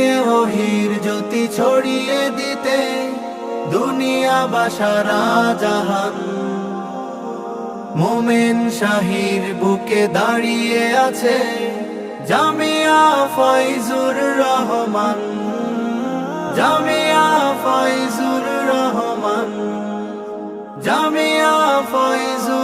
ওহির জ্যোতি ছড়িয়ে দিতে। দুনিয়া বাসারা জাহান। মোমেন শাহির বুকে দাঁড়িয়ে আছে জামিয়া ফয়জুর রহমান। জামিয়া ফয়জুর রহমান। জামিয়া ফয়জুর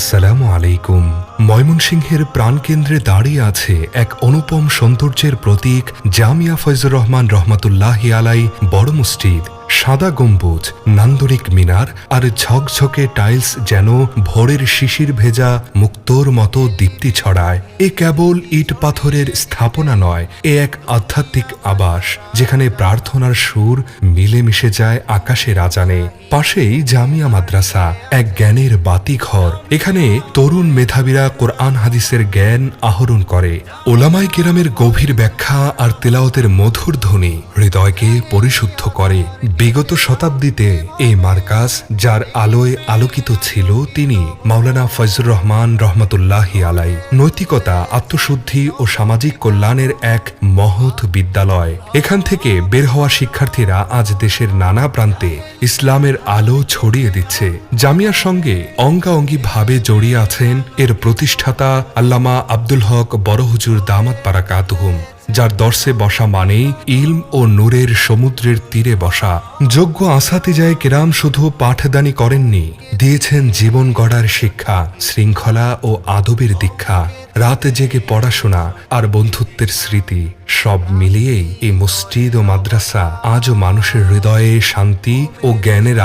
আসসালামু আলাইকুম। ময়মনসিংহের প্রাণকেন্দ্রে দাঁড়িয়ে আছে এক অনুপম সৌন্দর্যের প্রতীক জামিয়া ফয়জুর রহমান রহমাতুল্লাহ আলাই বড় মসজিদ। সাদা গম্বুজ, নান্দনিক মিনার আর ঝকঝকে টাইলস যেন ভোরের শিশির ভেজা মুক্তোর মতো দীপ্তি ছড়ায়। এ কেবল ইট পাথরের স্থাপনা নয়, এ এক আধ্যাত্মিক আবাস, যেখানে প্রার্থনার সুর মিলেমিশে যায় আকাশের আজানে। পাশেই জামিয়া মাদ্রাসা, এক জ্ঞানের বাতিঘর। এখানে তরুণ মেধাবীরা কোরআন হাদিসের জ্ঞান আহরণ করে। ওলামাই কেরামের গভীর ব্যাখ্যা আর তেলাওতের মধুর ধ্বনি হৃদয়কে পরিশুদ্ধ করে। বিগত শতাব্দীতে এই মার্কাস যার আলোয় আলোকিত ছিল তিনি, মাওলানা ফজলুর রহমান রহমতুল্লাহি আলাই নৈতিকতা, আত্মশুদ্ধি ও সামাজিক কল্যাণের এক মহৎ বিদ্যালয়। এখান থেকে বের হওয়া শিক্ষার্থীরা আজ দেশের নানা প্রান্তে ইসলামের আলো ছড়িয়ে দিচ্ছে। জামিয়ার সঙ্গে অঙ্গাঅঙ্গি ভাবে জড়িয়ে আছেন এর প্রতিষ্ঠাতা আল্লামা আব্দুল হক বড় হুজুর দামাত পারাকাতুহুম, যার দর্শে বসা মানেই ইলম ও নূরের সমুদ্রের তীরে বসা। যোগ্য আসাতে যায় কেরাম শুধু পাঠদানি করেননি, দিয়েছেন জীবন গড়ার শিক্ষা, শৃঙ্খলা ও আদবের দীক্ষা, রাতে জেগে পড়াশোনা আর বন্ধুত্বের স্মৃতি, সব মিলিয়েই এই মসজিদ ও মাদ্রাসা আজও মানুষের হৃদয়ে শান্তি ও জ্ঞানের